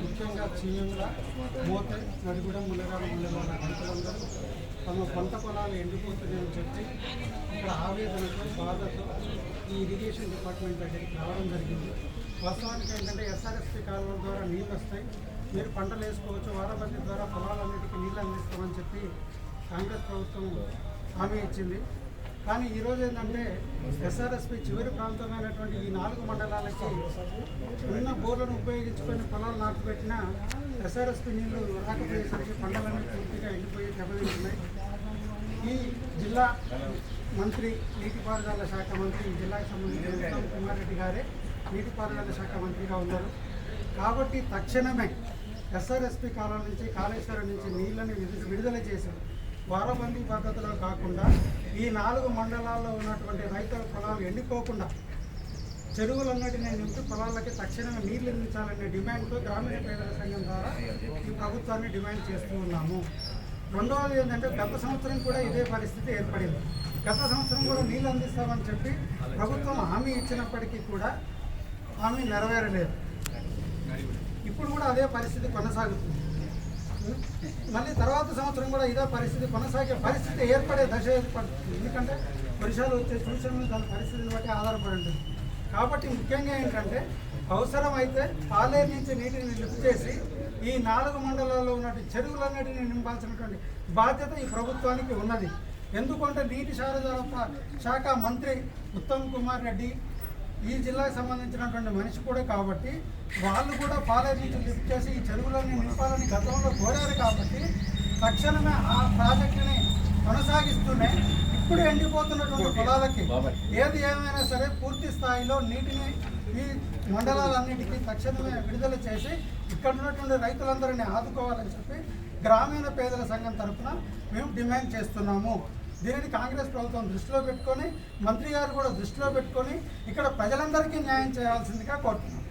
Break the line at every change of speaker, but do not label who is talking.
ముఖ్యంగా చీయంగా మోతే నడిగూడ ముల్లగాడ ముల్లగాడ రైతులందరూ తమ పంట పొలాలు ఎండిపోతున్నాయని చెప్పి ఇక్కడ ఆవేదనతో బాధతో ఈ ఇరిగేషన్ డిపార్ట్మెంట్ దగ్గరికి రావడం జరిగింది వాస్తవానికి ఏంటంటే ఎస్ఆర్ఎస్పీ కాలువల ద్వారా నీళ్ళు వస్తాయి మీరు పంటలు వేసుకోవచ్చు వారాబద్ది ద్వారా పొలాలన్నిటికీ నీళ్ళు అందిస్తామని చెప్పి కాంగ్రెస్ ప్రభుత్వం హామీ ఇచ్చింది. కానీ ఈరోజు ఏంటంటే ఎస్ఆర్ఎస్పి చివరి ప్రాంతమైనటువంటి ఈ నాలుగు మండలాలకి ఉన్న బోర్లను ఉపయోగించుకొని పొలాలు నాటుపెట్టిన ఎస్ఆర్ఎస్పి నీళ్ళు రాకపోయేసరికి పంటలన్నీ పూర్తిగా ఎండిపోయి దెబ్బతింటున్నాయి. ఈ జిల్లా మంత్రి నీటిపారుదల శాఖ మంత్రి ఈ జిల్లాకు సంబంధించిన ఉత్తమ్ కుమార్ రెడ్డి గారే నీటిపారుదల శాఖ మంత్రిగా ఉన్నారు. కాబట్టి తక్షణమే ఎస్ఆర్ఎస్పి కాలం నుంచి కాళేశ్వరం నుంచి నీళ్ళని విడు- విడుదల చేశారు. వారబందీ పద్ధతిలో కాకుండా ఈ నాలుగు మండలాల్లో ఉన్నటువంటి రైతుల పొలాలు ఎండిపోకుండా చెరువులన్నిటిని నింపి పొలాలకి తక్షణమే నీళ్ళు అందించాలనే డిమాండ్తో గ్రామీణ పేదల సంఘం ద్వారా ఈ ప్రభుత్వాన్ని డిమాండ్ చేస్తూ ఉన్నాము. రెండవది ఏంటంటే గత సంవత్సరం కూడా ఇదే పరిస్థితి ఏర్పడింది. గత సంవత్సరం కూడా నీళ్ళు అందిస్తామని చెప్పి ప్రభుత్వం హామీ ఇచ్చినప్పటికీ కూడా హామీ నెరవేరలేదు. ఇప్పుడు కూడా అదే పరిస్థితి కొనసాగుతుంది. మళ్ళీ తర్వాత సంవత్సరం కూడా ఇదే పరిస్థితి కొనసాగే పరిస్థితి ఏర్పడే దశ ఏర్పడుతుంది. ఎందుకంటే వర్షాలు వచ్చే సూచనలు దాని పరిస్థితిని బట్టి ఆధారపడి ఉంటుంది. కాబట్టి ముఖ్యంగా ఏంటంటే అవసరమైతే పాలేరు నుంచి నీటిని లిఫ్ట్ చేసి ఈ నాలుగు మండలాల్లో ఉన్నటువంటి చెరువులన్నిటిని నింపాల్సినటువంటి బాధ్యత ఈ ప్రభుత్వానికి ఉన్నది. ఎందుకంటే నీటి శారదాల శాఖ మంత్రి ఉత్తమ్ కుమార్ రెడ్డి ఈ జిల్లాకు సంబంధించినటువంటి మనిషి కూడా కాబట్టి వాళ్ళు కూడా నుంచి లిఫ్ట్ చేసి ఈ చెరువులన్నీ నింపాలని గతంలో కోరారు కాబట్టి తక్షణమే ఆ ప్రాజెక్టుని కొనసాగిస్తూనే ఇప్పుడు ఎండిపోతున్నటువంటి పొలాలకి ఏది ఏమైనా సరే పూర్తి స్థాయిలో నీటిని ఈ మండలాలన్నిటికీ తక్షణమే విడుదల చేసి ఇక్కడ ఉన్నటువంటి రైతులందరినీ ఆదుకోవాలని చెప్పి గ్రామీణ పేదల సంఘం తరఫున మేము డిమాండ్ చేస్తున్నాము. దీనిని కాంగ్రెస్ ప్రభుత్వం దృష్టిలో పెట్టుకొని మంత్రి గారు కూడా దృష్టిలో పెట్టుకొని ఇక్కడ ప్రజలందరికీ న్యాయం చేయాల్సిందిగా కోరుతున్నాం.